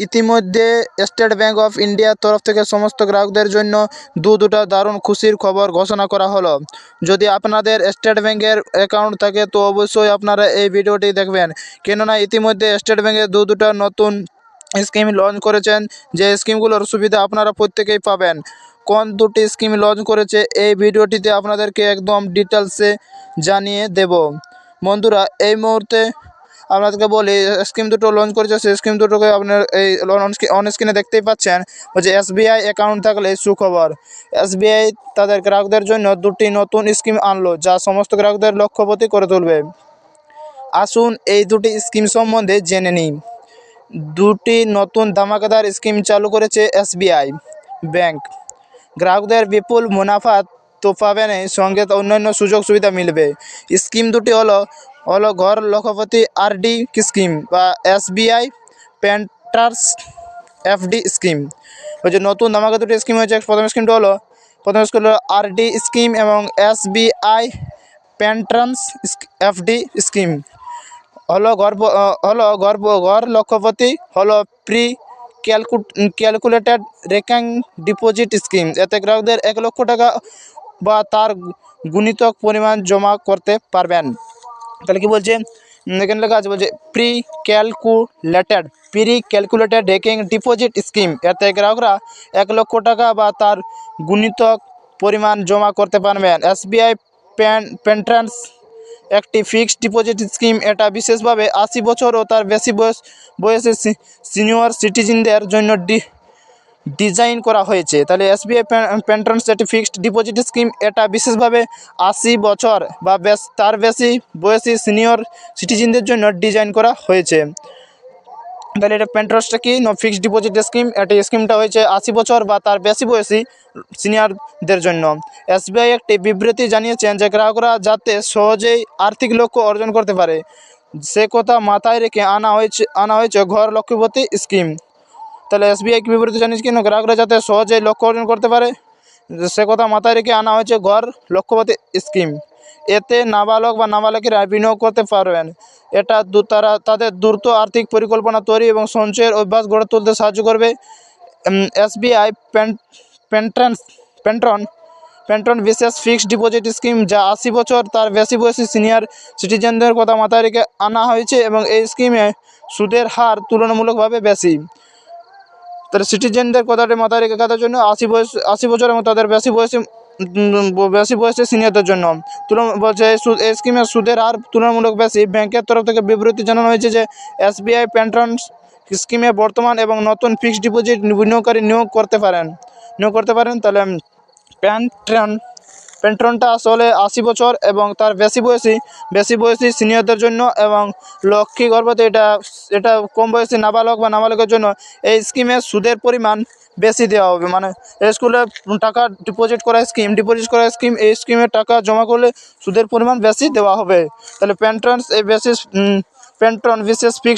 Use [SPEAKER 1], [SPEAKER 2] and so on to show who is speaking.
[SPEAKER 1] ইতিমধ্যে state bank of ইন্ডিয়ার তরফ থেকে সমস্ত গ্রাহকদের জন্য দু দুটো দারুণ খুশির খবর ঘোষণা করা হলো। যদি আপনাদের স্টেট ব্যাঙ্কের অ্যাকাউন্ট থাকে, তো অবশ্যই আপনারা এই ভিডিওটি দেখবেন। কেননা, ইতিমধ্যে স্টেট ব্যাঙ্কে দু দুটো নতুন স্কিম লঞ্চ করেছেন। যে স্কিমগুলোর সুবিধা আপনারা প্রত্যেকেই পাবেন। কোন দুটি স্কিম লঞ্চ করেছে, এই ভিডিওটিতে আপনাদেরকে একদম ডিটেলসে জানিয়ে দেব। বন্ধুরা, এই মুহূর্তে আপনাদেরকে বলি, স্কিম দুটো লঞ্চ করেছে। সেই স্কিম দুটোকে আপনার এই অন স্ক্রিনে দেখতেই পাচ্ছেন বলছে এসবিআই অ্যাকাউন্ট থাকলে সুখবর। এসবিআই তাদের গ্রাহকদের জন্য দুটি নতুন স্কিম আনলো, যা সমস্ত গ্রাহকদের লক্ষ্যপতি করে তুলবে। আসুন এই দুটি স্কিম সম্বন্ধে জেনে নিই। দুটি নতুন ধামাকাদার স্কিম চালু করেছে এসবিআই ব্যাংক গ্রাহকদের বিপুল মুনাফা তো পাবেনই সঙ্গে অন্যান্য সুযোগ সুবিধা মিলবে। স্কিম দুটি হলো হলো ঘর লক্ষ্যপতি আরডি স্কিম বা এসবিআই পেন্টার্স এফডি স্কিম। হচ্ছে নতুন ধামাকা দুটি স্কিম হয়েছে, প্রথম স্কিমটা হলো, প্রথম স্কিম হলো আরডি স্কিম এবং এসবিআই পেন্ট্রান্স এফডি স্কিম। হলো গর্ব হলো গর্ব, ঘর লক্ষপতি হলো pre calcu calculated recurring deposit scheme. এতে গ্রাহকদের এক লক্ষ টাকা বা তার গুণিতক পরিমাণ জমা করতে পারবেন। তাহলে কি বলছে? এখানে লেখা আছে বলছে pre calculated pre calculated recurring deposit scheme এতে গ্রাহকরা এক লক্ষ টাকা বা তার গুণিতক পরিমাণ জমা করতে পারবেন। এসবিআই পেন পেন্ট্রান্স একটি ফিক্সড ডিপোজিট স্কিম এটা বিশেষভাবে আশি বছর ও তার বেশি বয়স বয়সী সিনিয়র সিটিজেনদের জন্য ডি ডিজাইন করা হয়েছে। তাহলে এসবিআই পেন্ট্রান্স একটি ফিক্সড ডিপোজিট স্কিম। এটা বিশেষভাবে আশি বছর বা বেশ, তার বেশি বয়সী সিনিয়র সিটিজেনদের জন্য ডিজাইন করা হয়েছে। তাহলে এটা পেন্ট্রান্সটা কি? ফিক্সড ডিপোজিট স্কিম এটি স্কিমটা হয়েছে আশি বছর বা তার বেশি বয়সী সিনিয়রদের জন্য। এসবিআই একটি বিবৃতি জানিয়েছেন যে গ্রাহকরা যাতে সহজেই আর্থিক লক্ষ্য অর্জন করতে পারে। সে কথা মাথায় রেখে আনা হয়েছে আনা হয়েছে ঘর লক্ষ্যপতি স্কিম। তাহলে এসবিআই কি বিবৃতি জানিস কেন? গ্রাহকরা যাতে সহজেই লক্ষ্য অর্জন করতে পারে। সে কথা মাথায় রেখে আনা হয়েছে ঘর লক্ষ্যপতি স্কিম। এতে নাবালক বা নাবালকেরা বিনিয়োগ করতে পারবেন। এটা তারা তাদের দ্রুত আর্থিক পরিকল্পনা তৈরি এবং সঞ্চয়ের অভ্যাস গড়ে তুলতে সাহায্য করবে। এসবিআই পেন্ট্রান্স পেন্ট্রন পেন্ট্রন বিশেষ ফিক্সড ডিপোজিট স্কিম যা আশি বছর তার বেশি বয়সী সিনিয়র সিটিজেনদের কথা মাথায় রেখে আনা হয়েছে এবং এই স্কিমে সুদের হার তুলনামূলকভাবে বেশি। তাহলে সিটিজেনদের কথাটা মাথায় রেখে কাটার জন্য? আশি বয়স, আশি বছর এবং তাদের বেশি বয়সী বেশি বয়সে সিনিয়রদের জন্য। তুলনা বলছে এই স্কিমের সুদের হার তুলনামূলক বেশি। ব্যাংকের তরফ থেকে বিবৃতি জানানো হয়েছে যে এসবিআই পেন্ট্রন স্কিমে বর্তমান এবং নতুন ফিক্সড ডিপোজিট বিনিয়োগকারী নিয়োগ করতে পারেন। নিয়োগ করতে পারেন, তাহলে প্যান্ট্রন পেন্ট্রনটা আসলে আশি বছর এবং তার বেশি বয়সী বেশি বয়সী সিনিয়রদের জন্য এবং লক্ষ্মী গর্ভবতী এটা এটা কম বয়সী নাবালক বা নাবালকের জন্য এই স্কিমে সুদের পরিমাণ বেশি দেওয়া হবে। মানে এই স্কুলে টাকা ডিপোজিট করা স্কিম ডিপোজিট করা স্কিম এই স্কিমে টাকা জমা করলে সুদের পরিমাণ বেশি দেওয়া হবে। তাহলে পেন্ট্রন্স, এই বেশি পেন্ট্রন বিশেষ ফিক্সড